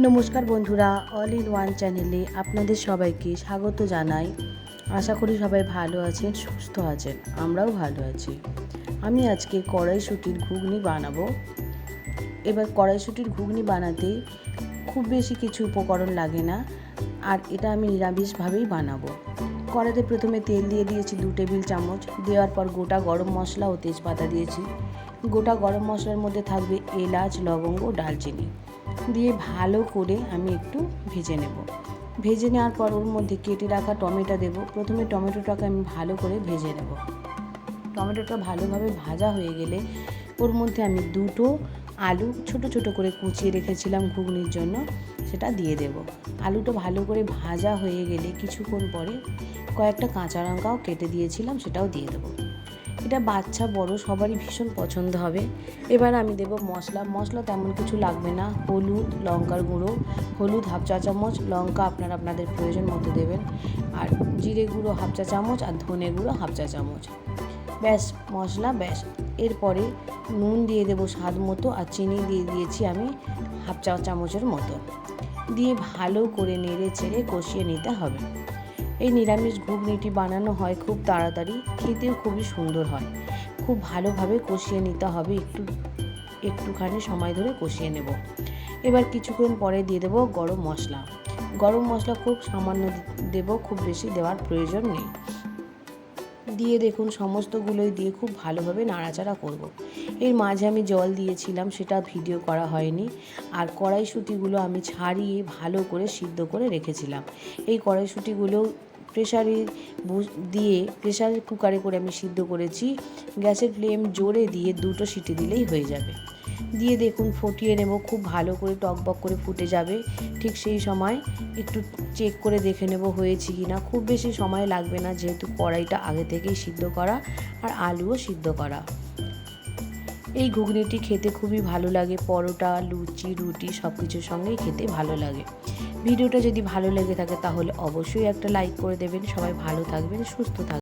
নমস্কার বন্ধুরা all in one চ্যানেলে আপনাদের সবাইকে স্বাগত জানাই। আশা করি সবাই ভালো আছেন, সুস্থ আছেন, আমরাও ভালো আছি। আমি আজকে কড়াইশুটির ঘুগনি বানাবো। এবার কড়াইশুটির ঘুগনি বানাতে খুব বেশি কিছু উপকরণ লাগে না, আর এটা আমি নিরামিষভাবেই বানাবো। কড়াতে প্রথমে তেল দিয়ে দিয়েছি দু টেবিল চামচ, দেওয়ার পর গোটা গরম মশলা ও তেজপাতা দিয়েছি। গোটা গরম মশলার মধ্যে থাকবে এলাচ, লবঙ্গ, ডালচিনি। দিয়ে ভালো করে আমি একটু ভেজে নেব। ভেজে নেওয়ার পর ওর মধ্যে কেটে রাখা টমেটো দেব। প্রথমে টমেটোটাকে আমি ভালো করে ভেজে নেব। টমেটোটা ভালোভাবে ভাজা হয়ে গেলে ওর মধ্যে আমি দুটো আলু ছোট ছোট করে কুচিয়ে রেখেছিলাম ঘুগনির জন্য, সেটা দিয়ে দেব। আলুটা ভালো করে ভাজা হয়ে গেলে কিছুক্ষণ পরে কয়েকটা কাঁচা লঙ্কাও কেটে দিয়েছিলাম, সেটাও দিয়ে দেবো। এটা বাচ্চা, বড়, সবারই ভীষণ পছন্দ হবে। এবার আমি দেব মশলা। মশলা তেমন কিছু লাগবে না। হলুদ, লঙ্কার গুঁড়ো, হলুদ হাফ চা চামচ, লঙ্কা আপনারা আপনাদের প্রয়োজন মতো দেবেন। আর জিরে গুঁড়ো হাফ চা চামচ আর ধনে গুঁড়ো হাফ চা চামচ। ব্যাস, মশলা ব্যাস। এরপরে নুন দিয়ে দেবো স্বাদ মতো আর চিনি দিয়ে দিয়েছি আমি হাফ চা চামচের মতো। দিয়ে ভালো করে নেড়ে চেড়ে কষিয়ে নিতে হবে। এই নিরামিষ ঘুগনিটি বানানো হয় খুব তাড়াতাড়ি, খেতেও খুবই সুন্দর হয়। খুব ভালোভাবে কষিয়ে নিতে হবে, একটু, একটুখানি সময় ধরে কষিয়ে নেব। এবার কিছুক্ষণ পরে দিয়ে দেবো গরম মশলা। গরম মশলা খুব সামান্য দেব, খুব বেশি দেওয়ার প্রয়োজন নেই। দিয়ে দেখুন সমস্তগুলোই দিয়ে খুব ভালোভাবে নাড়াচাড়া করব। এর মাঝে আমি জল দিয়েছিলাম, সেটা ভিডিও করা হয়নি। আর কড়াইশুঁটিগুলো আমি ছাড়িয়ে ভালো করে সিদ্ধ করে রেখেছিলাম। এই কড়াইশুঁটিগুলো প্রেশারে দিয়ে প্রেশার কুকারে করে আমি সিদ্ধ করেছি। গ্যাসের ফ্লেম জোরে দিয়ে দুটো সিটি দিলেই হয়ে যাবে। দিয়ে দেখুন ফুটিয়ে নেব, খুব ভালো করে টকবক করে ফুটে যাবে। ঠিক সেই সময় একটু চেক করে দেখে নেব হয়েছে কি না খুব বেশি সময় লাগবে না, যেহেতু কড়াইটা আগে থেকেই সিদ্ধ করা আর আলুও সিদ্ধ করা। এই ঘুগনিটি খেতে খুবই ভালো লাগে। পরোটা, লুচি, রুটি সব কিছুর সঙ্গেই খেতে ভালো লাগে। ভিডিওটা যদি ভালো লেগে থাকে তাহলে অবশ্যই একটা লাইক করে দেবেন। সবাই ভালো থাকবেন, সুস্থ থাকবেন।